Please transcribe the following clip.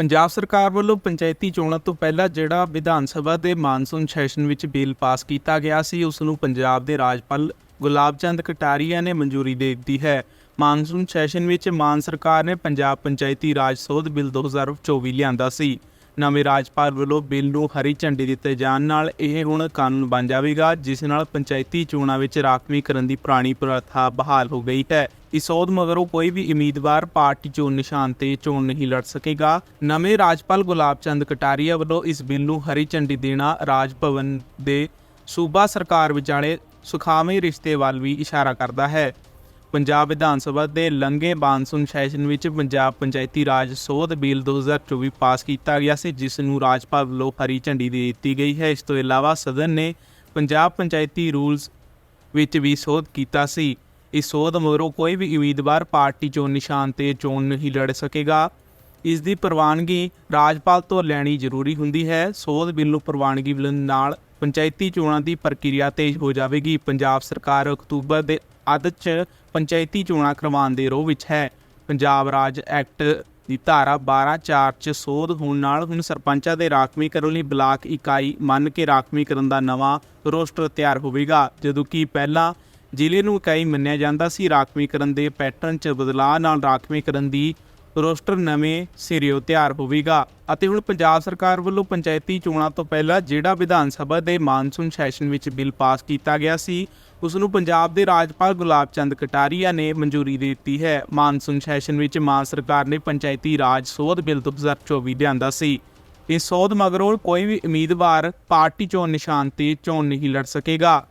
ਪੰਜਾਬ ਸਰਕਾਰ ਵੱਲੋਂ ਪੰਚਾਇਤੀ ਚੋਣਾਂ ਤੋਂ ਪਹਿਲਾਂ ਜਿਹੜਾ ਵਿਧਾਨ ਸਭਾ ਦੇ ਮਾਨਸੂਨ ਸੈਸ਼ਨ ਵਿੱਚ ਬਿੱਲ ਪਾਸ ਕੀਤਾ ਗਿਆ ਸੀ, ਉਸ ਨੂੰ ਪੰਜਾਬ ਦੇ ਰਾਜਪਾਲ ਗੁਲਾਬ ਚੰਦ ਕਟਾਰੀਆ ਨੇ ਮਨਜ਼ੂਰੀ ਦੇ ਦਿੱਤੀ ਹੈ। ਮਾਨਸੂਨ ਸੈਸ਼ਨ ਵਿੱਚ ਮਾਨ ਸਰਕਾਰ ਨੇ ਪੰਜਾਬ ਪੰਚਾਇਤੀ ਰਾਜ ਸੋਧ ਬਿੱਲ 2024 ਲਿਆਂਦਾ ਸੀ। ਨਵੇਂ ਰਾਜਪਾਲ ਵੱਲੋਂ ਬਿੱਲ ਨੂੰ ਹਰੀ ਝੰਡੀ ਦਿੱਤੇ ਜਾਣ ਨਾਲ ਇਹ ਹੁਣ ਕਾਨੂੰਨ ਬਣ ਜਾਵੇਗਾ, ਜਿਸ ਨਾਲ ਪੰਚਾਇਤੀ ਚੋਣਾਂ ਵਿੱਚ ਰਾਖਵੀਂ ਕਰਨ ਦੀ ਪੁਰਾਣੀ ਪ੍ਰਥਾ ਬਹਾਲ ਹੋ ਗਈ ਹੈ। ਇਸ ਸੋਧ ਮਗਰੋਂ ਕੋਈ ਵੀ ਉਮੀਦਵਾਰ ਪਾਰਟੀ ਚੋਣ ਨਿਸ਼ਾਨ ਤੇ ਚੋਣ ਨਹੀਂ ਲੜ ਸਕੇਗਾ। ਨਵੇਂ ਰਾਜਪਾਲ ਗੁਲਾਬ ਚੰਦ ਕਟਾਰੀਆ ਵੱਲੋਂ ਇਸ ਬਿੱਲ ਨੂੰ ਹਰੀ ਝੰਡੀ ਦੇਣਾ ਰਾਜ ਭਵਨ ਦੇ ਸੂਬਾ ਸਰਕਾਰ ਵਿਚਾਲੇ ਸੁਖਾਵੇਂ ਰਿਸ਼ਤੇ ਵੱਲ ਵੀ ਇਸ਼ਾਰਾ ਕਰਦਾ ਹੈ। ਪੰਜਾਬ ਵਿਧਾਨ ਸਭਾ ਦੇ ਲੰਘੇ ਮਾਨਸੂਨ ਸੈਸ਼ਨ ਵਿੱਚ ਪੰਜਾਬ ਪੰਚਾਇਤੀ ਰਾਜ ਸੋਧ ਬਿੱਲ 2024 ਪਾਸ ਕੀਤਾ ਗਿਆ ਸੀ, ਜਿਸ ਨੂੰ ਰਾਜਪਾਲ ਵੱਲੋਂ ਹਰੀ ਝੰਡੀ ਦੇ ਦਿੱਤੀ ਗਈ ਹੈ। ਇਸ ਤੋਂ ਇਲਾਵਾ ਸਦਨ ਨੇ ਪੰਜਾਬ ਪੰਚਾਇਤੀ ਰੂਲਸ ਵਿੱਚ ਵੀ ਸੋਧ ਕੀਤਾ ਸੀ। ਇਸ ਸੋਧ ਮਗਰੋਂ ਕੋਈ ਵੀ ਉਮੀਦਵਾਰ ਪਾਰਟੀ ਚੋਣ ਨਿਸ਼ਾਨ ਤੇ ਚੋਣ ਨਹੀਂ ਲੜ ਸਕੇਗਾ। ਇਸ ਦੀ ਪ੍ਰਵਾਨਗੀ ਰਾਜਪਾਲ ਤੋਂ ਲੈਣੀ ਜ਼ਰੂਰੀ ਹੁੰਦੀ ਹੈ। ਸੋਧ ਬਿੱਲ ਨੂੰ ਪ੍ਰਵਾਨਗੀ ਮਿਲਣ ਨਾਲ ਪੰਚਾਇਤੀ ਚੋਣਾਂ ਦੀ ਪ੍ਰਕਿਰਿਆ ਤੇਜ਼ ਹੋ ਜਾਵੇਗੀ। ਪੰਜਾਬ ਸਰਕਾਰ ਅਕਤੂਬਰ ਦੇ ਅੱਧ 'ਚ ਪੰਚਾਇਤੀ ਚੋਣਾਂ ਕਰਵਾਉਣ ਦੇ ਰੋਹ ਵਿੱਚ ਹੈ। ਪੰਜਾਬ ਰਾਜ ਐਕਟ ਦੀ ਧਾਰਾ 12-4 ਚ ਸੋਧ ਹੋਣ ਨਾਲ ਹੁਣ ਸਰਪੰਚਾਂ ਦੇ ਰਾਖਵੀਕਰਨ ਲਈ ਬਲਾਕ ਇਕਾਈ ਮੰਨ ਕੇ ਰਾਖਵੀਕਰਨ ਦਾ ਨਵਾਂ ਰੋਸਟਰ ਤਿਆਰ ਹੋਵੇਗਾ। ਜਦੋਂ ਕਿ ਪਹਿਲਾਂ ਜ਼ਿਲ੍ਹੇ ਨੂੰ ਇਕਾਈ ਮੰਨਿਆ ਜਾਂਦਾ ਸੀ ਰਾਖਵੀਕਰਨ ਦੇ ਪੈਟਰਨ 'ਚ ਬਦਲਾਅ ਨਾਲ ਰਾਖਵੀਂ ਕਰਨ ਦੀ ਰੋਸਟਰ ਨਵੇਂ ਸਿਰਿਓਂ ਤਿਆਰ ਹੋਵੇਗਾ ਅਤੇ ਹੁਣ ਪੰਜਾਬ ਸਰਕਾਰ ਵੱਲੋਂ ਪੰਚਾਇਤੀ ਚੋਣਾਂ ਤੋਂ ਪਹਿਲਾਂ ਜਿਹੜਾ ਵਿਧਾਨ ਸਭਾ ਦੇ ਮਾਨਸੂਨ ਸੈਸ਼ਨ ਵਿੱਚ ਬਿੱਲ ਪਾਸ ਕੀਤਾ ਗਿਆ ਸੀ, ਉਸ ਨੂੰ ਪੰਜਾਬ ਦੇ ਰਾਜਪਾਲ ਗੁਲਾਬ ਚੰਦ ਕਟਾਰੀਆ ਨੇ ਮਨਜ਼ੂਰੀ ਦੇ ਦਿੱਤੀ ਹੈ। ਮਾਨਸੂਨ ਸੈਸ਼ਨ ਵਿੱਚ ਮਾਨ ਸਰਕਾਰ ਨੇ ਪੰਚਾਇਤੀ ਰਾਜ ਸੋਧ ਬਿੱਲ 2024 ਲਿਆਂਦਾ ਸੀ। ਇਸ ਸੋਧ ਮਗਰੋਂ ਕੋਈ ਵੀ ਉਮੀਦਵਾਰ ਪਾਰਟੀ ਚੋਣ ਨਿਸ਼ਾਨ ਤੇ ਚੋਣ ਨਹੀਂ ਲੜ ਸਕੇਗਾ।